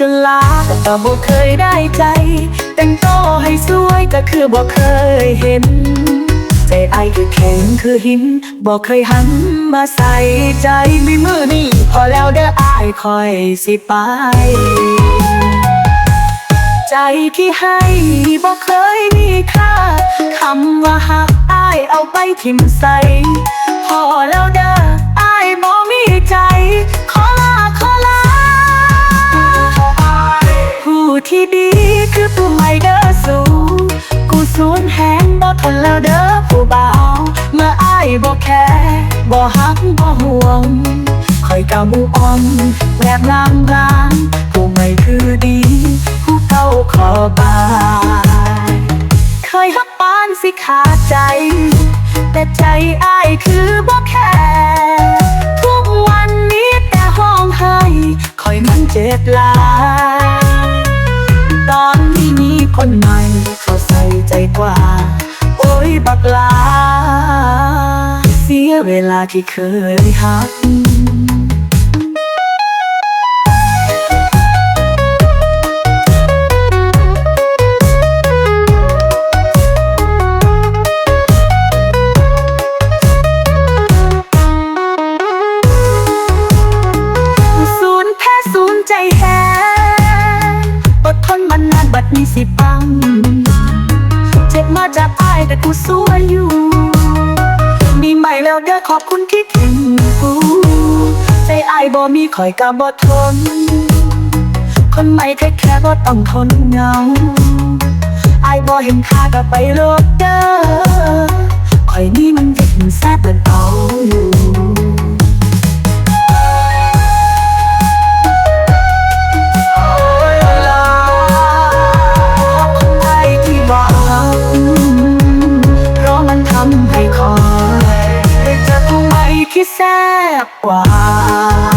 จนลาแต่บ่เคยได้ใจ แต่งโตวให้สวยก็คือบ่เคยเห็น ใจไอคือแข็งคือหินบ่เคยหันมาใส่ใจมีมือนี่พอแล้วเด้ออายคอยสิไป ใจที่ให้บ่เคยมีค่าคำว่าหักอายเอาไปทิมใส่พอแล้วเด้อ ที่ดีคือผู้ไม่เด้อสูกูสูญแหงบ่ทนแล้วเด้อผู้เบาเมื่ออายบ่แค่บ่หักบ่ห่วงคอยกาบูอ่อนแบบลางลางผู้ไม่คือดี ผู้เก่าขอบายเคยฮักปานสิขาดใจ แต่ใจอายคือบ่แค่ทุกวันนี้แต่ห้องไห้คอยมันเจ็บลาย กว่า โอ้ยบักลา เสียเวลาที่เคยหักศูนแพ้ศูนใจแหงอดทนมานานบัดนี้สิปัง จ็บมาจากอ้ายแต่กูสู้อยู่มีใหม่แล้วเด้อขอบคุณที่ถึงกูใจอ้ายบ่มีคอยกับบ่ทน คนใหม่แค่แค่บ่ต้องทนเงาอ้ายบ่เห็นค่าก็ไปโลกเด้อ แซ่บกว่า